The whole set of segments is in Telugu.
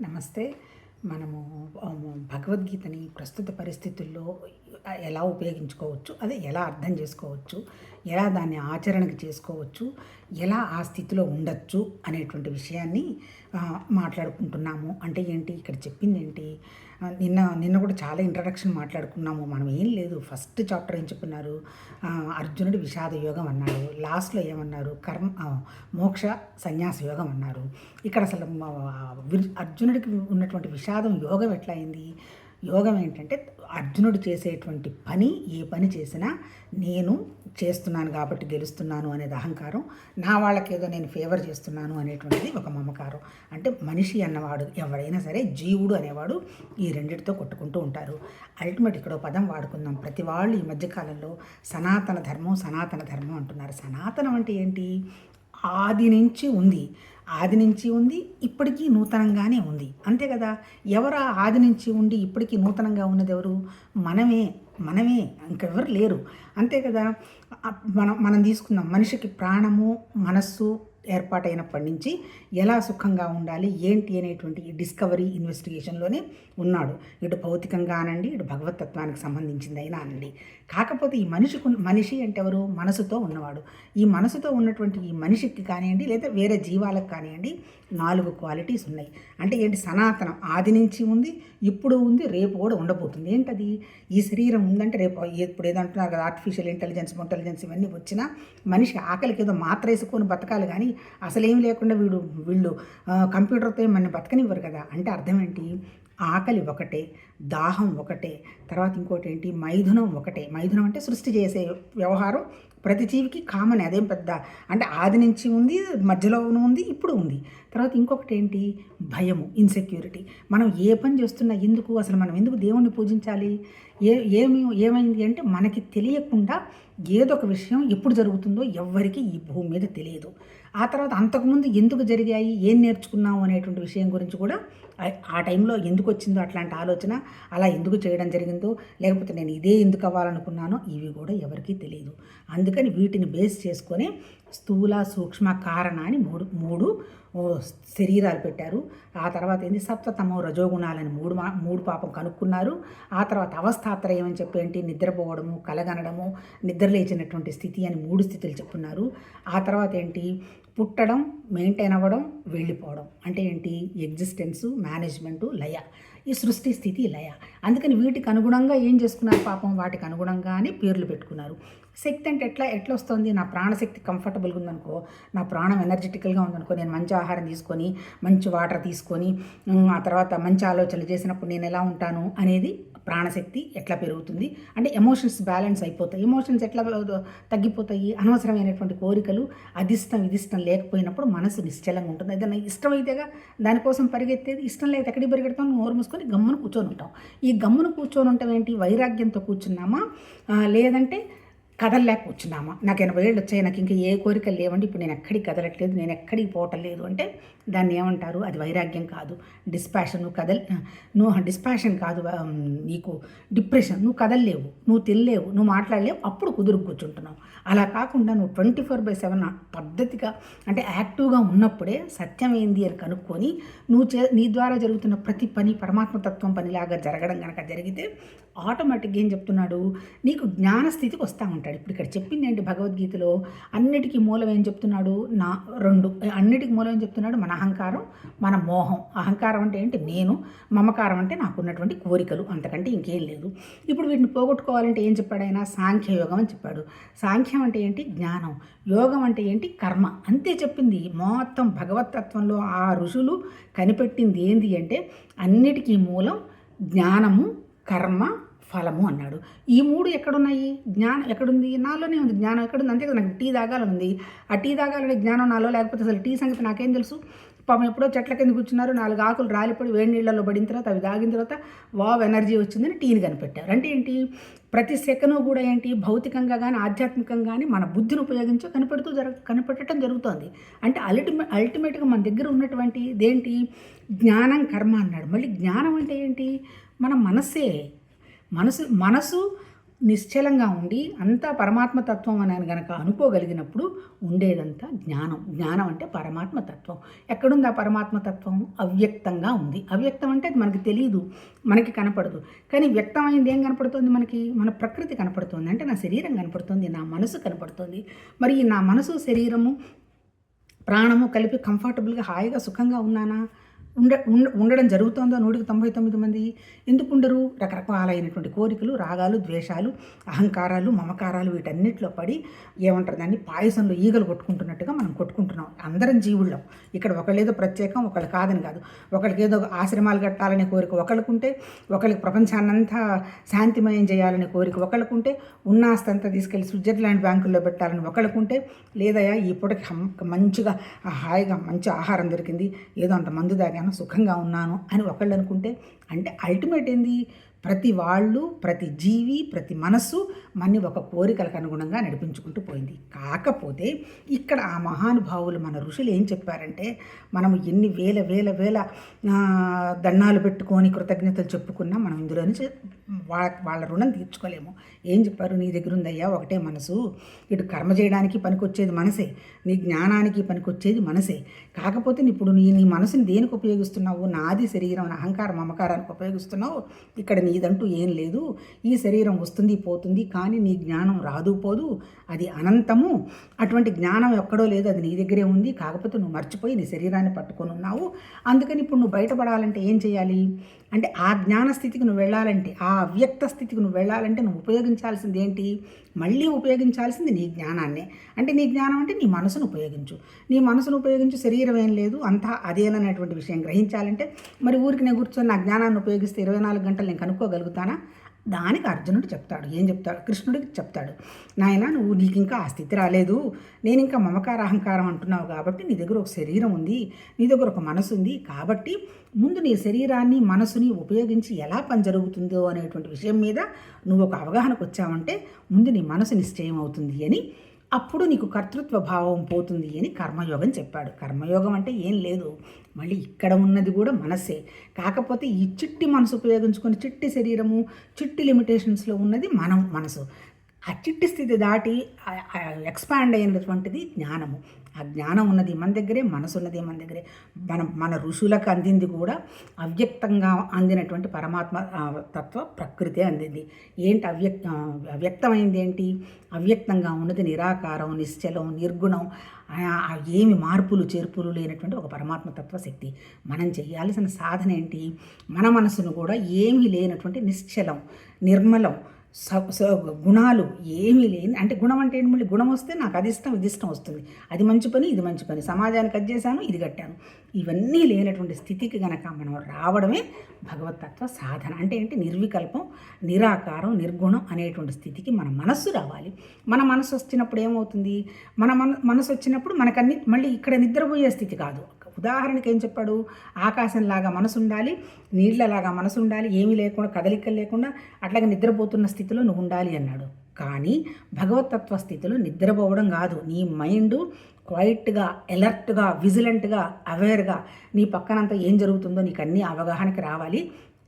నమస్తే. మనము భగవద్గీతని ప్రస్తుత పరిస్థితుల్లో ఎలా ఉపయోగించుకోవచ్చు అదే ఎలా అర్థం చేసుకోవచ్చు ఎలా దాన్ని ఆచరణకు చేసుకోవచ్చు ఎలా ఆ స్థితిలో ఉండొచ్చు అనేటువంటి విషయాన్ని మాట్లాడుకుంటున్నాము. అంటే ఏంటి? ఇక్కడ చెప్పింది ఏంటి? నిన్న నిన్న కూడా చాలా ఇంట్రడక్షన్ మాట్లాడుకున్నాము. మనం ఏం లేదు. ఫస్ట్ చాప్టర్ ఏం చెప్పున్నారు? అర్జునుడు అర్జునుడి విషాద యోగం అన్నారు లాస్ట్లో ఏమన్నారు? కర్మ మోక్ష సన్యాస యోగం అన్నారు. ఇక్కడ అసలు అర్జునుడికి ఉన్నటువంటి విషాదం యోగం ఎట్లా అయింది? యోగం ఏంటంటే అర్జునుడు చేసేటువంటి పని ఏ పని చేసినా నేను చేస్తున్నాను కాబట్టి గెలుస్తున్నాను అనేది అహంకారం. నా వాళ్ళకేదో నేను ఫేవర్ చేస్తున్నాను అనేటువంటిది ఒక మమకారం. అంటే మనిషి అన్నవాడు ఎవడైనా సరే జీవుడు అనేవాడు ఈ రెండిటితో కొట్టుకుంటూ ఉంటారు. అల్టిమేట్ ఇక్కడ పదం వాడుకుందాం. ప్రతి వాళ్ళు ఈ మధ్యకాలంలో సనాతన ధర్మం సనాతన ధర్మం అంటున్నారు. సనాతనం అంటే ఏంటి? ఆది నుంచి ఉంది. ఆది నుంచి ఉంది ఇప్పటికీ నూతనంగానే ఉంది. అంతే కదా? ఎవరు ఆది నుంచి ఉండి ఇప్పటికీ నూతనంగా ఉన్నది ఎవరు మనమే మనమే. ఇంకెవరు లేరు. అంతే కదా? మనం మనం తీసుకుందాం. మనిషికి ప్రాణము మనస్సు ఏర్పాటైనప్పటి నుంచి ఎలా సుఖంగా ఉండాలి ఏంటి అనేటువంటి ఈ డిస్కవరీ ఇన్వెస్టిగేషన్లోనే ఉన్నాడు. ఇటు భౌతికంగా అనండి ఇటు భగవతత్వానికి సంబంధించిందైనా అనండి. కాకపోతే ఈ మనిషికు మనిషి అంటే ఎవరు? మనసుతో ఉన్నవాడు. ఈ మనసుతో ఉన్నటువంటి ఈ మనిషికి కానివ్వండి లేదా వేరే జీవాలకు కానివ్వండి నాలుగు క్వాలిటీస్ ఉన్నాయి. అంటే ఏంటి? సనాతనం ఆది నుంచి ఉంది ఇప్పుడు ఉంది రేపు కూడా ఉండబోతుంది. ఏంటది? ఈ శరీరం ఉందంటే రేపు ఇప్పుడు ఏదంటున్నారు కదా ఆర్టిఫిషియల్ ఇంటెలిజెన్స్ ఇంటెలిజెన్స్ ఇవన్నీ వచ్చినా మనిషి ఆకలికి ఏదో మాత్ర వేసుకొని బతకాలి కానీ అసలేం లేకుండా వీడు వీళ్ళు కంప్యూటర్తో మన బతకనివ్వరు కదా. అంటే అర్థం ఏంటి? ఆకలి ఒకటే దాహం ఒకటే తర్వాత ఇంకోటి ఏంటి? మైథునం ఒకటే. మైథునం అంటే సృష్టి చేసే వ్యవహారం ప్రతి జీవికి కామన్ అదేం పెద్ద అంటే ఆది నుంచి ఉంది మధ్యలో ఉంది ఇప్పుడు ఉంది. తర్వాత ఇంకొకటి ఏంటి? భయము ఇన్సెక్యూరిటీ మనం ఏ పని చేస్తున్నా ఎందుకు? అసలు మనం ఎందుకు దేవుణ్ణి పూజించాలి? ఏ ఏమి ఏమైంది అంటే మనకి తెలియకుండా ఏదో ఒక విషయం ఎప్పుడు జరుగుతుందో ఎవ్వరికీ ఈ భూమి మీద తెలియదు. ఆ తర్వాత అంతకుముందు ఎందుకు జరిగాయి? ఏం నేర్చుకున్నాము అనేటువంటి విషయం గురించి కూడా ఆ- టైంలో ఎందుకు వచ్చిందో అట్లాంటి ఆలోచన అలా ఎందుకు చేయడం జరిగిందో లేకపోతే నేను ఇదే ఎందుకు అవ్వాలనుకున్నానో ఇవి కూడా ఎవరికీ తెలియదు. అందుకని వీటిని బేస్ చేసుకొని స్థూల సూక్ష్మ కారణ అని మూడు మూడు శరీరాలు పెట్టారు. ఆ తర్వాత ఏంది? సప్తతమో రజోగుణాలని మూడు మా మూడు పాపం కనుక్కున్నారు. ఆ తర్వాత అవస్థాత్రయం అని చెప్పి ఏంటి నిద్రపోవడము కలగనడము నిద్రలేచినటువంటి స్థితి అని మూడు స్థితులు చెప్పున్నారు. ఆ తర్వాత ఏంటి? పుట్టడం మెయింటైన్ అవ్వడం వెళ్ళిపోవడం. అంటే ఏంటి? ఎగ్జిస్టెన్సు మేనేజ్మెంటు లయ. ఈ సృష్టి స్థితి లయ. అందుకని వీటికి అనుగుణంగా ఏం చేసుకున్నారు పాపం? వాటికి అనుగుణంగానే పేర్లు పెట్టుకున్నారు. శక్తి అంటే ఎట్లా ఎట్లా వస్తుంది నా ప్రాణశక్తి కంఫర్టబుల్గా ఉందనుకో నా ప్రాణం ఎనర్జెటికల్గా ఉందనుకో నేను మంచి ఆహారం తీసుకొని మంచి వాటర్ తీసుకొని ఆ తర్వాత మంచి ఆలోచనలు చేసినప్పుడు నేను ఎలా ఉంటాను అనేది ప్రాణశక్తి ఎట్లా పెరుగుతుంది? అంటే ఎమోషన్స్ బ్యాలెన్స్ అయిపోతాయి. ఎమోషన్స్ ఎట్లా తగ్గిపోతాయి? అనవసరమైనటువంటి కోరికలు అదిష్టం ఇదిష్టం లేకపోయినప్పుడు మనసు నిశ్చలంగా ఉంటుంది. ఏదైనా ఇష్టమైతేగా దానికోసం పరిగెత్తేది. ఇష్టం లేదు ఎక్కడికి పరిగెడతాం? నోరు మూసుకొని గమ్మున కూర్చొని ఉంటాం. ఈ గమ్మున కూర్చొని ఉంటాం ఏంటి? వైరాగ్యంతో కూర్చున్నామా? లేదంటే కదలలేక కూర్చున్నామా నాకు ఎనభై ఏళ్ళు వచ్చాయి నాకు ఇంకా ఏ కోరికలు లేవండి ఇప్పుడు నేను ఎక్కడికి కదలట్లేదు నేను ఎక్కడికి పోవటం లేదు అంటే దాన్ని ఏమంటారు? అది వైరాగ్యం కాదు. డిస్పాషన్ నువ్వు కదల్ నువ్వు డిస్పాషన్ కాదు నీకు డిప్రెషన్ నువ్వు కదలలేవు నువ్వు తినలేవు నువ్వు మాట్లాడలేవు అప్పుడు కుదురు కూర్చుంటున్నావు. అలా కాకుండా నువ్వు ట్వంటీ ఫోర్ బై సెవెన్ పద్ధతిగా అంటే యాక్టివ్గా ఉన్నప్పుడే సత్యం ఏంది అని కనుక్కొని నువ్వు చే నీ ద్వారా జరుగుతున్న ప్రతి పని పరమాత్మతత్వం పనిలాగా జరగడం కనుక జరిగితే ఆటోమేటిక్గా ఏం చెప్తున్నాడు? నీకు జ్ఞాన స్థితికి వస్తూ ఉంటాడు. ఇప్పుడు ఇక్కడ చెప్పింది ఏంటి భగవద్గీతలో? అన్నిటికీ మూలం ఏం చెప్తున్నాడు? నా రెండు. అన్నిటికీ మూలం ఏం చెప్తున్నాడు? మన అహంకారం మన మోహం. అహంకారం అంటే ఏంటి? నేను. మమకారం అంటే నాకున్నటువంటి కోరికలు. అంతకంటే ఇంకేం లేదు. ఇప్పుడు వీటిని పోగొట్టుకోవాలంటే ఏం చెప్పాడు ఆయన? సాంఖ్యయోగం అని చెప్పాడు. సాంఖ్యం అంటే ఏంటి? జ్ఞానం. యోగం అంటే ఏంటి? కర్మ. అంతే చెప్పింది. మొత్తం భగవతత్వంలో ఆ ఋషులు కనిపెట్టింది ఏంది అంటే అన్నిటికీ మూలం జ్ఞానము కర్మ ఫలము అన్నాడు. ఈ మూడు ఎక్కడున్నాయి? జ్ఞానం ఎక్కడుంది? నాలోనే ఉంది జ్ఞానం ఎక్కడుంది? అంతే కదా నాకు టీ తాగాలని ఉంది ఆ టీ తాగాలనే జ్ఞానం నాలో లేకపోతే అసలు టీ సంగతి నాకేం తెలుసు? పాపం ఎప్పుడో చెట్ల కింద కూర్చున్నారు నాలుగు ఆకులు రాలిపడి వేడి నీళ్ళలో పడిన తర్వాత అవి తాగిన తర్వాత వావ్ ఎనర్జీ వచ్చిందని టీని కనిపెట్టారు. అంటే ఏంటి? ప్రతి సెకను కూడా ఏంటి? భౌతికంగా కానీ ఆధ్యాత్మికంగా కానీ మన బుద్ధిని ఉపయోగించి కనిపెడుతూ జరగ కనిపెట్టడం జరుగుతోంది. అంటే అల్టిమే అల్టిమేట్గా మన దగ్గర ఉన్నటువంటి ఇదేంటి జ్ఞానం కర్మ అన్నాడు. మళ్ళీ జ్ఞానం అంటే ఏంటి? మన మనస్సే మనసు మనసు నిశ్చలంగా ఉండి అంతా పరమాత్మ తత్వం అని గనక అనుకోగలిగినప్పుడు ఉండేదంతా జ్ఞానం. జ్ఞానం అంటే పరమాత్మ తత్వం. ఎక్కడుంది ఆ పరమాత్మ తత్వం? అవ్యక్తంగా ఉంది. అవ్యక్తం అంటే అది మనకి తెలియదు మనకి కనపడదు. కానీ వ్యక్తమైంది ఏం కనపడుతుంది మనకి? మన ప్రకృతి కనపడుతుంది. అంటే నా శరీరం కనపడుతుంది. నా మనసు కనపడుతుంది. మరి నా మనసు శరీరము ప్రాణము కలిపి కంఫర్టబుల్గా హాయిగా సుఖంగా ఉన్నానా? ఉండ ఉండ ఉండడం జరుగుతోందో నూటికి తొంభై తొమ్మిది మంది ఎందుకు ఉండరు? రకరకాలైనటువంటి కోరికలు రాగాలు ద్వేషాలు అహంకారాలు మమకారాలు వీటన్నిటిలో పడి ఏమంటారు? దాన్ని పాయసంలో ఈగలు కొట్టుకుంటున్నట్టుగా మనం కొట్టుకుంటున్నాం. అందరం జీవుళ్ళం. ఇక్కడ ఒకళ్ళేదో ప్రత్యేకం ఒకళ్ళు కాదని కాదు. ఒకళ్ళకి ఏదో ఆశ్రమాలు కట్టాలనే కోరిక ఒకళ్ళకుంటే ఒకళ్ళకి ప్రపంచాన్నంతా శాంతిమయం చేయాలనే కోరిక ఒకళ్ళకుంటే ఉన్న ఆస్తంతా తీసుకెళ్ళి స్విట్జర్లాండ్ బ్యాంకుల్లో పెట్టాలని ఒకళ్ళకుంటే లేదయా ఈ పూటకి మంచిగా హాయిగా మంచి ఆహారం దొరికింది. ఏదో అంత మందు నేను సుఖంగా ఉన్నాను అని ఒకళ్ళు అనుకుంటే అంటే అల్టిమేట్ ఏంది? ప్రతి వాళ్ళు ప్రతి జీవి ప్రతి మనస్సు మన్ని ఒక కోరికలకు అనుగుణంగా నడిపించుకుంటూ పోయింది. కాకపోతే ఇక్కడ ఆ మహానుభావులు మన ఋషులు ఏం చెప్పారంటే మనము ఎన్ని వేల వేల వేల దండాలు పెట్టుకొని కృతజ్ఞతలు చెప్పుకున్నా మనం ఇందులో నుంచి వాళ్ళ వాళ్ళ రుణం తీర్చుకోలేము. ఏం చెప్పారు? నీ దగ్గర ఉందయ్యా ఒకటే మనసు. ఇటు కర్మ చేయడానికి పనికొచ్చేది మనసే. నీ జ్ఞానానికి పనికొచ్చేది మనసే. కాకపోతే ఇప్పుడు నీ నీ మనసుని దేనికి ఉపయోగిస్తున్నావు? నాది శరీరం అహంకారం మమకారానికి ఉపయోగిస్తున్నావు? ఇక్కడ నీదంటూ ఏం లేదు. ఈ శరీరం వస్తుంది పోతుంది కానీ నీ జ్ఞానం రాదు పోదు. అది అనంతము. అటువంటి జ్ఞానం ఎక్కడో లేదు. అది నీ దగ్గరే ఉంది. కాకపోతే నువ్వు మర్చిపోయి నీ శరీరాన్ని పట్టుకొని ఉన్నావు. అందుకని ఇప్పుడు నువ్వు బయటపడాలంటే ఏం చేయాలి? అంటే ఆ జ్ఞాన స్థితికి నువ్వు వెళ్ళాలంటే ఆ అవ్యక్త స్థితికి నువ్వు వెళ్ళాలంటే నువ్వు ఉపయోగించాల్సింది ఏంటి? మళ్ళీ ఉపయోగించాల్సింది నీ జ్ఞానాన్నే. అంటే నీ జ్ఞానం అంటే నీ మనసును ఉపయోగించు. నీ మనసును ఉపయోగించు శరీరం ఏం లేదు. అంతా అదేననేటువంటి విషయం గ్రహించాలంటే మరి ఊరికి నేను కూర్చొని నా జ్ఞానాన్ని ఉపయోగిస్తే ఇరవై నాలుగు గంటలు నేను అనుకోగలుగుతానా? దానికి అర్జునుడు చెప్తాడు. ఏం చెప్తాడు? కృష్ణుడికి చెప్తాడు. నాయన నువ్వు నీకు ఇంకా ఆ స్థితి రాలేదు. నేను ఇంకా మమకార అహంకారం అంటున్నావు కాబట్టి నీ దగ్గర ఒక శరీరం ఉంది. నీ దగ్గర ఒక మనసు ఉంది. కాబట్టి ముందు నీ శరీరాన్ని మనసుని ఉపయోగించి ఎలా పని జరుగుతుందో అనేటువంటి విషయం మీద నువ్వు ఒక అవగాహనకు వచ్చావంటే ముందు నీ మనసు నిశ్చయం అవుతుంది అని అప్పుడు నీకు కర్తృత్వ భావం పోతుంది అని కర్మయోగం చెప్పాడు. కర్మయోగం అంటే ఏం లేదు. మళ్ళీ ఇక్కడ ఉన్నది కూడా మనసే. కాకపోతే ఈ చిట్టి మనసు ఉపయోగించుకొని చిట్టి శరీరము చిట్టి లిమిటేషన్స్లో ఉన్నది మనం మనసు. ఆ స్థితి దాటి ఎక్స్పాండ్ అయినటువంటిది జ్ఞానము. ఆ జ్ఞానం ఉన్నది మన దగ్గరే మనసు ఉన్నది మన దగ్గరే. మన మన ఋషులకు అందింది కూడా అవ్యక్తంగా అందినటువంటి పరమాత్మ తత్వ ప్రకృతే అందింది. ఏంటి అవ్యక్త అవ్యక్తమైంది ఏంటి? అవ్యక్తంగా ఉన్నది నిరాకారం నిశ్చలం నిర్గుణం ఏమి మార్పులు చేర్పులు లేనటువంటి ఒక పరమాత్మ తత్వ శక్తి. మనం చేయాల్సిన సాధన ఏంటి? మన మనసును కూడా ఏమీ లేనటువంటి నిశ్చలం నిర్మలం గుణాలు ఏమీ లేని అంటే గుణం అంటే ఏంటి? మళ్ళీ గుణం వస్తే నాకు అది ఇష్టం ఇది ఇష్టం వస్తుంది. అది మంచి పని ఇది మంచి పని. సమాజానికి అది చేశాను ఇది కట్టాను. ఇవన్నీ లేనటువంటి స్థితికి గనక మనం రావడమే భగవతత్వ సాధన. అంటే ఏంటి? నిర్వికల్పం నిరాకారం నిర్గుణం అనేటువంటి స్థితికి మన మనస్సు రావాలి. మన మనసు వచ్చినప్పుడు ఏమవుతుంది? మన మన మనసు వచ్చినప్పుడు మనకన్ని మళ్ళీ ఇక్కడ నిద్రపోయే స్థితి కాదు. ఉదాహరణకి ఏం చెప్పాడు? ఆకాశంలాగా మనసు ఉండాలి నీళ్ళలాగా మనసు ఉండాలి ఏమీ లేకుండా కదలికలు లేకుండా అట్లాగే నిద్రపోతున్న స్థితిలో నువ్వు ఉండాలి అన్నాడు. కానీ భగవతత్వ స్థితిలో నిద్రపోవడం కాదు. నీ మైండ్ క్వైట్గా ఎలర్ట్గా విజిలెంట్గా అవేర్గా నీ పక్కనంతా ఏం జరుగుతుందో నీకు అన్ని అవగాహనకి రావాలి.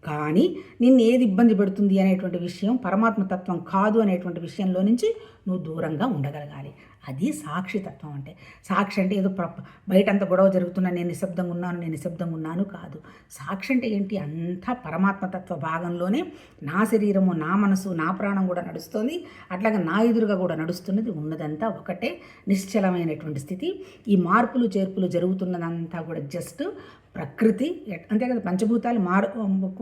కానీ నిన్ను ఏది ఇబ్బంది పెడుతుంది అనేటువంటి విషయం పరమాత్మ తత్వం కాదు అనేటువంటి విషయంలో నుంచి నువ్వు దూరంగా ఉండగలగాలి. అది సాక్షితత్వం అంటే. సాక్షి అంటే ఏదో ప్ర బయట గొడవ జరుగుతున్నా నేను నిశ్శబ్దంగా ఉన్నాను నేను నిశ్శబ్దంగా ఉన్నాను కాదు. సాక్షి అంటే ఏంటి? అంతా పరమాత్మతత్వ భాగంలోనే నా శరీరము నా మనసు నా ప్రాణం కూడా నడుస్తుంది. అట్లాగే నా ఎదురుగా కూడా నడుస్తున్నది ఉన్నదంతా ఒకటే నిశ్చలమైనటువంటి స్థితి. ఈ మార్పులు చేర్పులు జరుగుతున్నదంతా కూడా జస్ట్ ప్రకృతి. అంతే కదా పంచభూతాలు మారు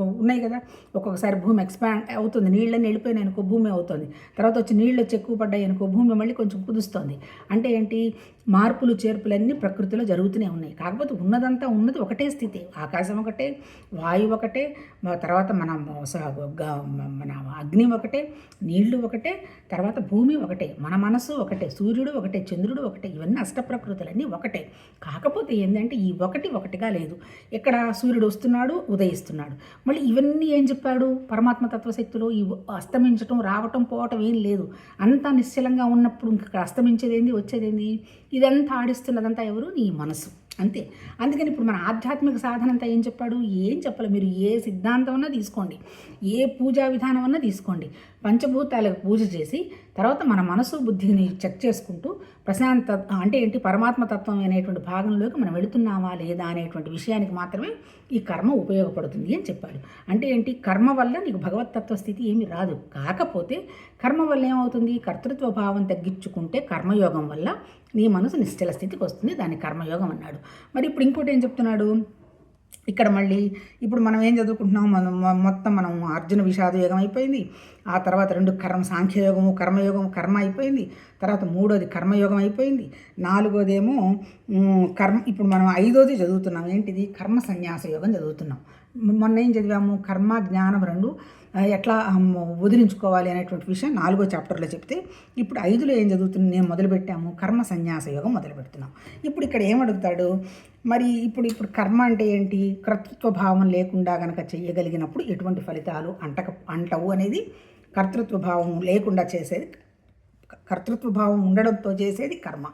ఉన్నాయి కదా. ఒక్కొక్కసారి భూమి ఎక్స్పాండ్ అవుతుంది. నీళ్ళని వెళ్ళిపోయినాయి అనుకో భూమి అవుతుంది. తర్వాత వచ్చి నీళ్ళు వచ్చి ఎక్కువ పడ్డాయి అనుకో భూమి మళ్ళీ కొంచెం కుదుస్తుంది. అంటే ఏంటి? మార్పులు చేర్పులన్నీ ప్రకృతిలో జరుగుతూనే ఉన్నాయి. కాకపోతే ఉన్నదంతా ఉన్నది ఒకటే స్థితి. ఆకాశం ఒకటే వాయువు ఒకటే తర్వాత మన స- గ- మన అగ్ని ఒకటే నీళ్ళు ఒకటే తర్వాత భూమి ఒకటే మన మనసు ఒకటే సూర్యుడు ఒకటే చంద్రుడు ఒకటే ఇవన్నీ అష్టప్రకృతులన్నీ ఒకటే. కాకపోతే ఏంటంటే ఈ ఒకటి ఒకటిగా లేదు. ఇక్కడ సూర్యుడు వస్తున్నాడు ఉదయిస్తున్నాడు. మళ్ళీ ఇవన్నీ ఏం చెప్పాడు? పరమాత్మ తత్వశక్తిలో ఈ అస్తమించటం రావటం పోవటం ఏం లేదు. అంతా నిశ్చలంగా ఉన్నప్పుడు ఇంకా ఇక్కడ వచ్చేదేంది వచ్చేదేంది? ఇదంతా ఆడిస్తున్నదంతా ఎవరు? నీ మనసు. అంతే. అందుకని ఇప్పుడు మన ఆధ్యాత్మిక సాధన అంతా ఏం చెప్పాడు? ఏం చెప్పాలి మీరు? ఏ సిద్ధాంతం అన్నా తీసుకోండి. ఏ పూజా విధానం అన్నా తీసుకోండి. పంచభూతాలకు పూజ చేసి తర్వాత మన మనసు బుద్ధిని చెక్ చేసుకుంటూ ప్రశాంత అంటే ఏంటి పరమాత్మ తత్వం అనేటువంటి భాగంలోకి మనం వెళుతున్నామా లేదా అనేటువంటి విషయానికి మాత్రమే ఈ కర్మ ఉపయోగపడుతుంది అని చెప్పాడు. అంటే ఏంటి కర్మ వల్ల నీకు భగవతత్వ స్థితి ఏమి రాదు. కాకపోతే కర్మ వల్ల ఏమవుతుంది? కర్తృత్వ భావం తగ్గించుకుంటే కర్మయోగం వల్ల నీ మనసు నిశ్చల స్థితికి వస్తుంది. దాన్ని కర్మయోగం అన్నాడు. మరి ఇప్పుడు ఇంకోటి ఏం చెప్తున్నాడు? ఇక్కడ మళ్ళీ ఇప్పుడు మనం ఏం చదువుకుంటున్నాం మనం మొత్తం మనం అర్జున విషాద యోగం అయిపోయింది. ఆ తర్వాత రెండు కర్మ సాంఖ్యయోగము కర్మయోగం కర్మ అయిపోయింది. తర్వాత మూడోది కర్మయోగం అయిపోయింది. నాలుగోదేమో కర్మ ఇప్పుడు మనం ఐదోది చదువుతున్నాం. ఏంటిది? కర్మ సన్యాస యోగం చదువుతున్నాం. మొన్న ఏం చదివాము? కర్మ జ్ఞానం రెండు. ఎట్లా వదిలించుకోవాలి అనేటువంటి విషయం నాలుగో చాప్టర్లో చెప్తే ఇప్పుడు ఐదులో ఏం చదువుతున్నాం నేను మొదలుపెట్టాము. కర్మ సన్యాస యోగం మొదలు పెడుతున్నాం ఇప్పుడు ఇక్కడ ఏమడుగుతాడు మరి ఇప్పుడు ఇప్పుడు కర్మ అంటే ఏంటి? కర్తృత్వ భావం లేకుండా గనక చేయగలిగినప్పుడు ఎటువంటి ఫలితాలు అంటక అంటవు అనేది కర్తృత్వ భావం లేకుండా చేసేది కర్తృత్వ భావం ఉండడంతో చేసేది కర్మ.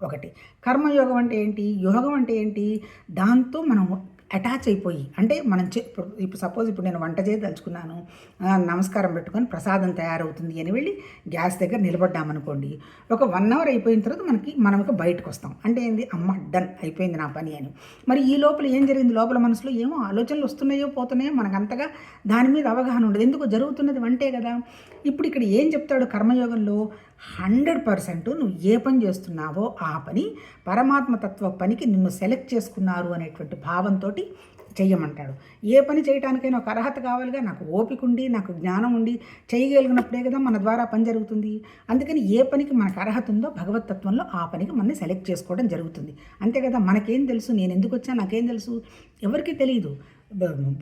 ఒకటి. కర్మయోగం అంటే ఏంటి? యోగం అంటే ఏంటి? దాంతో మనం అటాచ్ అయిపోయి అంటే మనం ఇప్పుడు ఇప్పుడు సపోజ్ ఇప్పుడు నేను వంట చేయదలుచుకున్నాను నమస్కారం పెట్టుకొని ప్రసాదం తయారవుతుంది అని వెళ్ళి గ్యాస్ దగ్గర నిలబడ్డామనుకోండి ఒక వన్ అవర్ అయిపోయిన తర్వాత మనకి మనం ఒక బయటకు వస్తాం అంటే ఏంది? అమ్మ డన్ అయిపోయింది నా పని అని. మరి ఈ లోపల ఏం జరిగింది? లోపల మనసులో ఏమో ఆలోచనలు వస్తున్నాయో పోతున్నాయో మనకు అంతగా దాని మీద అవగాహన ఉండదు. ఎందుకు జరుగుతున్నది వంటే కదా. ఇప్పుడు ఇక్కడ ఏం చెప్తాడు కర్మయోగంలో? హండ్రెడ్ పర్సెంట్ నువ్వు ఏ పని చేస్తున్నావో ఆ పని పరమాత్మ తత్వ పనికి నిన్ను సెలెక్ట్ చేసుకున్నారు అనేటువంటి భావంతో చెయ్యమంటాడు. ఏ పని చేయడానికైనా ఒక అర్హత కావాలిగా నాకు ఓపిక ఉండి నాకు జ్ఞానం ఉండి చేయగలిగినప్పుడే కదా మన ద్వారా పని జరుగుతుంది. అందుకని ఏ పనికి మనకు అర్హత ఉందో భగవతత్వంలో ఆ పనికి మనని సెలెక్ట్ చేసుకోవడం జరుగుతుంది. అంతే కదా మనకేం తెలుసు నేను ఎందుకు వచ్చా నాకేం తెలుసు? ఎవరికీ తెలియదు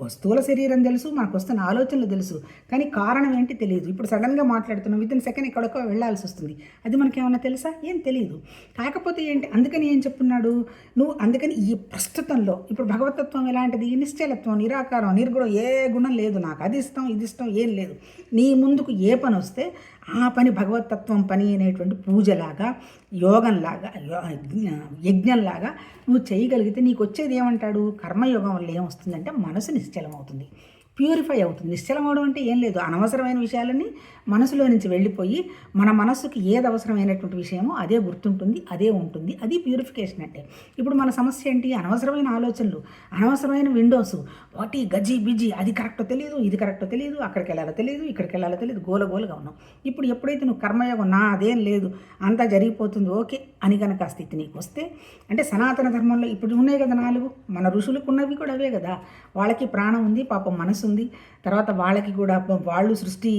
వస్తువుల శరీరం తెలుసు మనకు వస్తున్న ఆలోచనలు తెలుసు. కానీ కారణం ఏంటి తెలియదు. ఇప్పుడు సడన్గా మాట్లాడుతున్నాం విత్ ఇన్ సెకండ్ ఎక్కడికో వెళ్ళాల్సి వస్తుంది. అది మనకేమన్నా తెలుసా? ఏం తెలియదు కాకపోతే ఏంటి అందుకని ఏం చెప్తున్నాడు? నువ్వు అందుకని ఈ ప్రస్తుతంలో ఇప్పుడు భగవతత్వం ఎలాంటిది? నిశ్చలత్వం నిరాకారం నిర్గుణం ఏ గుణం లేదు. నాకు అది ఇష్టం ఇది ఇష్టం ఏం లేదు. నీ ముందుకు ఏ పని వస్తే ఆ పని భగవతత్వం పని అనేటువంటి పూజలాగా యోగంలాగా యో- యజ్ఞంలాగా నువ్వు చేయగలిగితే నీకు వచ్చేది ఏమంటాడు? కర్మయోగం వల్ల ఏమొస్తుందంటే మనసు నిశ్చలం అవుతుంది ప్యూరిఫై అవుతుంది. నిశ్చలం అవడం అంటే ఏం లేదు. అనవసరమైన విషయాలని మనసులో నుంచి వెళ్ళిపోయి మన మనసుకి ఏది అవసరమైనటువంటి విషయమో అదే గుర్తుంటుంది అదే ఉంటుంది. అది ప్యూరిఫికేషన్ అంటే. ఇప్పుడు మన సమస్య ఏంటి? అనవసరమైన ఆలోచనలు అనవసరమైన విండోస్. వాటి గజి బిజి? అది కరెక్టో తెలియదు ఇది కరెక్టో తెలియదు అక్కడికి వెళ్ళాలో తెలియదు ఇక్కడికి వెళ్ళాలో తెలియదు గోల గోలగా ఉన్నావు ఇప్పుడు ఎప్పుడైతే నువ్వు కర్మయోగం నా అదేం లేదు అంతా జరిగిపోతుంది ఓకే అని కనుక ఆ స్థితి నీకు వస్తే అంటే సనాతన ధర్మంలో ఇప్పుడు ఉన్నాయి కదా నాలుగు మన ఋషులకు ఉన్నవి కూడా అవే కదా. వాళ్ళకి ప్రాణం ఉంది పాపం మనసు ఉంది తర్వాత వాళ్ళకి కూడా వాళ్ళు సృష్టి